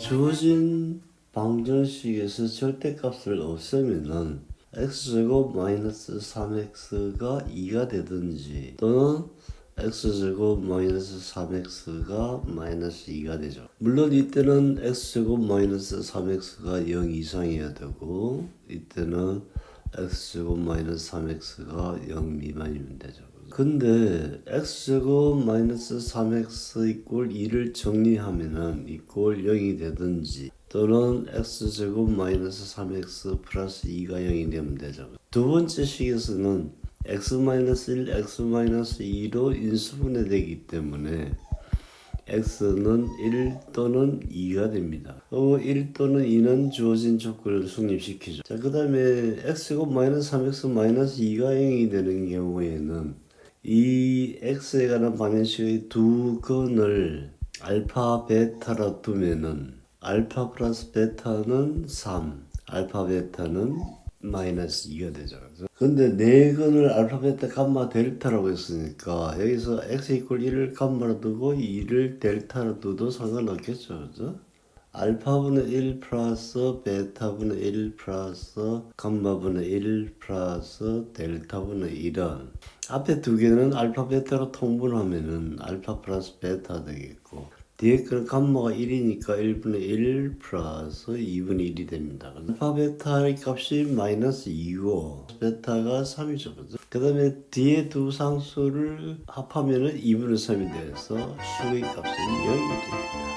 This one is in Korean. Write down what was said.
주어진 방정식에서 절대값을 없애면은 x제곱 마이너스 3x가 2가 되든지 또는 x제곱 마이너스 3x가 마이너스 2가 되죠. 물론 이때는 x제곱 마이너스 3x가 0 이상이어야 되고 이때는 x제곱 마이너스 3x가 0 미만이면 되죠. 근데 x제곱 마이너스 3x 이꼴 2를 정리하면은 이꼴 0이 되든지 또는 x제곱 마이너스 3x 플러스 2가 0이 되면 되죠. 두 번째 식에서는 x 마이너스 1, x 마이너스 2로 인수분해되기 때문에 x는 1 또는 2가 됩니다. 그리고 1 또는 2는 주어진 조건을 성립시키죠. 자, 그 다음에 x제곱 마이너스 3x 마이너스 2가 0이 되는 경우에는 이 x에 관한 방정식의 두 근을 알파 베타라 두면은 알파 플러스 베타는 3, 알파 베타는 마이너스 2가 되죠. 근데 네 근을 알파 베타 감마 델타라고 했으니까 여기서 x 이퀄 1을 감마로 두고 2를 델타로 두도 상관없겠죠. 그죠? 알파분의 1 플러스 베타분의 1 플러스 감마분의 1 플러스 델타분의 1은 앞에 두 개는 알파 베타로 통분하면은 알파 플러스 베타 되겠고 뒤에 거는 감마가 1이니까 1분의 1 플러스 2분의 1이 됩니다. 알파 베타의 값이 마이너스 2고 베타가 3이죠. 그 다음에 뒤에 두 상수를 합하면 은 2분의 3이 돼서 수의 값은 0이 됩니다.